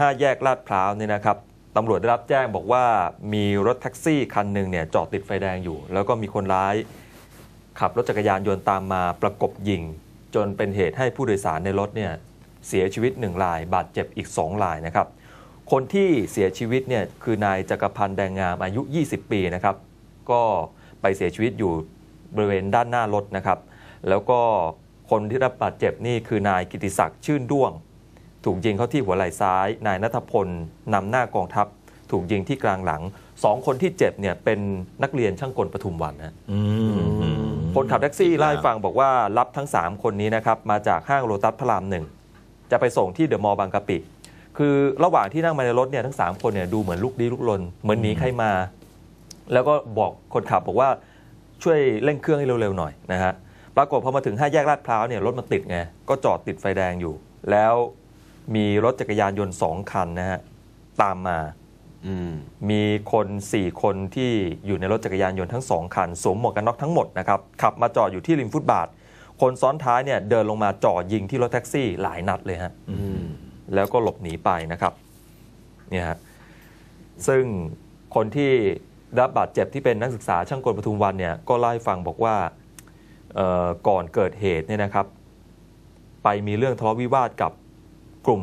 5 แยกลาดพร้าวเนี่ยนะครับตำรวจได้รับแจ้งบอกว่ามีรถแท็กซี่คันหนึ่งเนี่ยจอดติดไฟแดงอยู่ แล้วก็มีคนร้าย ขับรถจักรยานยนต์ตามมาประกบยิง จนเป็นเหตุให้ผู้โดยสารในรถเนี่ยเสียชีวิตหนึ่งราย บาดเจ็บอีก 2 รายนะครับ คนที่เสียชีวิตเนี่ยคือนายจักรพันธ์แดงงามอายุ 20 ปีนะครับ ก็ไปเสียชีวิตอยู่บริเวณด้านหน้ารถนะครับ แล้วก็คนที่รับบาดเจ็บนี่คือนายกิติศักดิ์ชื่นด้วง ถูกยิงเข้าที่หัวไหล่ซ้าย นายนัทพลนำหน้ากองทัพ ถูกยิงที่กลางหลังสองคนที่เจ็บเนี่ยเป็นนักเรียนช่างกลปทุมวันนะอืมคนขับแท็กซี่เล่าให้ฟังบอกว่ารับทั้ง 3 คนนี้นะครับมาจากห้างโลตัสพระรามหนึ่งจะไปส่งที่เดอะมอลล์บางกะปิ คือระหว่างที่นั่งมาในรถเนี่ยทั้ง 3 คนเนี่ยดูเหมือนลุกลี้ลุกลน เหมือนหนีใครมา แล้วก็บอกคนขับบอกว่าช่วยเร่งเครื่องให้เร็วๆหน่อยนะฮะปรากฏพอมาถึงห้าแยกลาดพร้าวเนี่ยรถมันติดไงก็จอดติดไฟแดงอยู่ แล้ว มีรถจักรยานยนต์สองคันนะฮะตามมาอืมมีคน4คนที่อยู่ในรถจักรยานยนต์ทั้ง2คันสวมหมวกกันน็อกทั้งหมดนะครับขับมาจอดอยู่ที่ริมฟุตบาท คนซ้อนท้ายเนี่ยเดินลงมาจ่อยิงที่รถแท็กซี่หลายนัดเลยฮะอืมแล้วก็หลบหนีไปนะครับเนี่ยฮะซึ่งคนที่ได้รับบาดเจ็บที่เป็นนักศึกษาช่างกลปทุมวันเนี่ยก็เล่าให้ฟังบอกว่าเอ่อก่อนเกิดเหตุเนี่ยนะครับ ไปมีเรื่องทะเลาะวิวาทกับ กลุ่ม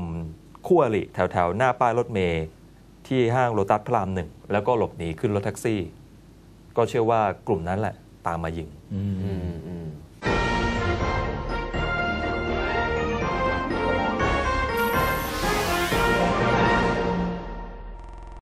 คู่อริแถวๆ หน้าป้ายรถเมย์ที่ห้างโลตัสพระรามหนึ่ง แล้วก็หลบหนีขึ้นรถแท็กซี่ ก็เชื่อว่ากลุ่มนั้นแหละ ตามมายิง อือืมมอืม